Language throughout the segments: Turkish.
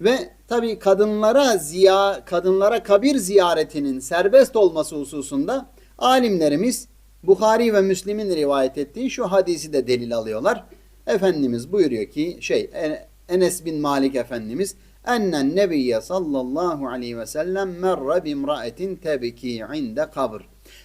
Ve tabii kadınlara ziya kadınlara kabir ziyaretinin serbest olması hususunda alimlerimiz Bukhari ve Müslim'in rivayet ettiği şu hadisi de delil alıyorlar. Efendimiz buyuruyor ki şey En- Enes bin Malik Efendimiz ennen nebiyye sallallahu aleyhi ve sellem merre bimraetin tebki inde kabr.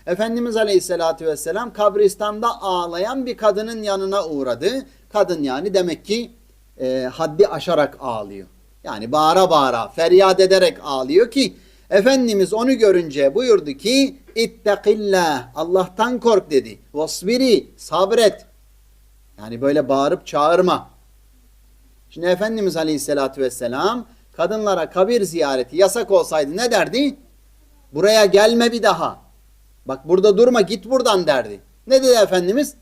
Efendimiz aleyhissalatü vesselam kabristanda ağlayan bir kadının yanına uğradı. Kadın yani demek ki e, haddi aşarak ağlıyor. Yani bağıra bağıra, feryat ederek ağlıyor ki Efendimiz onu görünce buyurdu ki İttekillah, Allah'tan kork dedi. Vasbiri, sabret. Yani böyle bağırıp çağırma. Şimdi Efendimiz Aleyhisselatü Vesselam kadınlara kabir ziyareti yasak olsaydı ne derdi? Buraya gelme bir daha. Bak burada durma git buradan derdi. Ne dedi Efendimiz?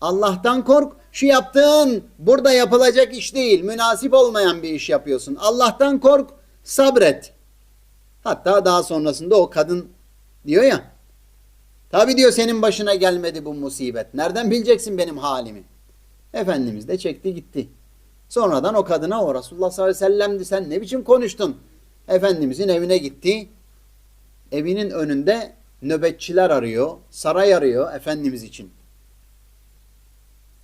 Allah'tan kork. Şu yaptığın burada yapılacak iş değil. Münasip olmayan bir iş yapıyorsun. Allah'tan kork. Sabret. Hatta daha sonrasında o kadın diyor ya. Tabi diyor senin başına gelmedi bu musibet. Nereden bileceksin benim halimi? Efendimiz de çekti gitti. Sonradan o kadına o Resulullah sallallahu aleyhi ve sellem'di sen ne biçim konuştun? Efendimizin evine gitti. Evinin önünde nöbetçiler arıyor, saray arıyor Efendimiz için.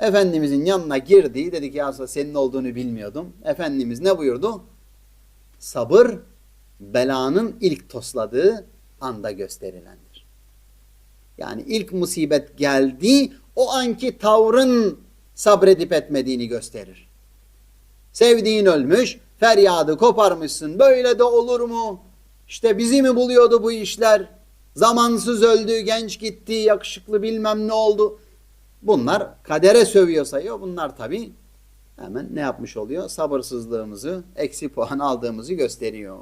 Efendimizin yanına girdi. Dedi ki aslında senin olduğunu bilmiyordum. Efendimiz ne buyurdu? Sabır belanın ilk tosladığı anda gösterilendir. Yani ilk musibet geldi o anki tavrın sabredip etmediğini gösterir. Sevdiğin ölmüş, feryadı koparmışsın. Böyle de olur mu? İşte bizi mi buluyordu bu işler? Zamansız öldü, genç gitti, yakışıklı bilmem ne oldu. Bunlar kadere sövüyor sayıyor. Bunlar tabi hemen ne yapmış oluyor? Sabırsızlığımızı, eksi puan aldığımızı gösteriyor.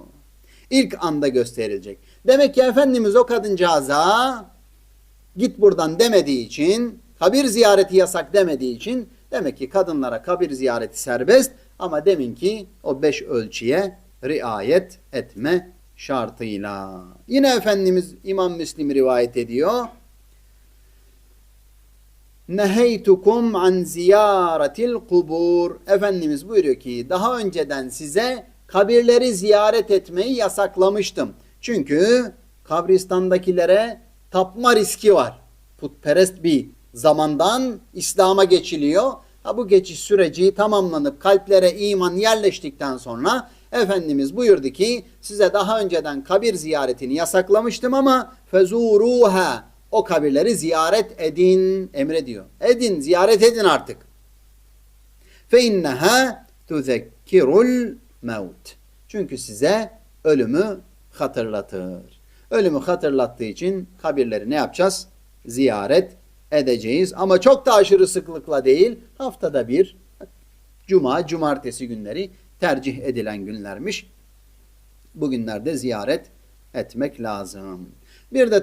İlk anda gösterilecek. Demek ki Efendimiz o kadıncağıza git buradan demediği için, kabir ziyareti yasak demediği için demek ki kadınlara kabir ziyareti serbest ama deminki o beş ölçüye riayet etme şartıyla. Yine Efendimiz İmam Müslim rivayet ediyor. Neheytukum an ziyaretil kubur. Efendimiz buyuruyor ki daha önceden size kabirleri ziyaret etmeyi yasaklamıştım. Çünkü kabristandakilere tapma riski var. Putperest bir zamandan İslam'a geçiliyor. Ha, bu geçiş süreci tamamlanıp kalplere iman yerleştikten sonra Efendimiz buyurdu ki size daha önceden kabir ziyaretini yasaklamıştım ama fezuruha o kabirleri ziyaret edin emrediyor. Edin, ziyaret edin artık. Fe inneha tuzekkirul mevt. Çünkü size ölümü hatırlatır. Ölümü hatırlattığı için kabirleri ne yapacağız? Ziyaret edeceğiz. Ama çok da aşırı sıklıkla değil, haftada bir, cuma, cumartesi günleri tercih edilen günlermiş. Bugünlerde ziyaret etmek lazım. Bir de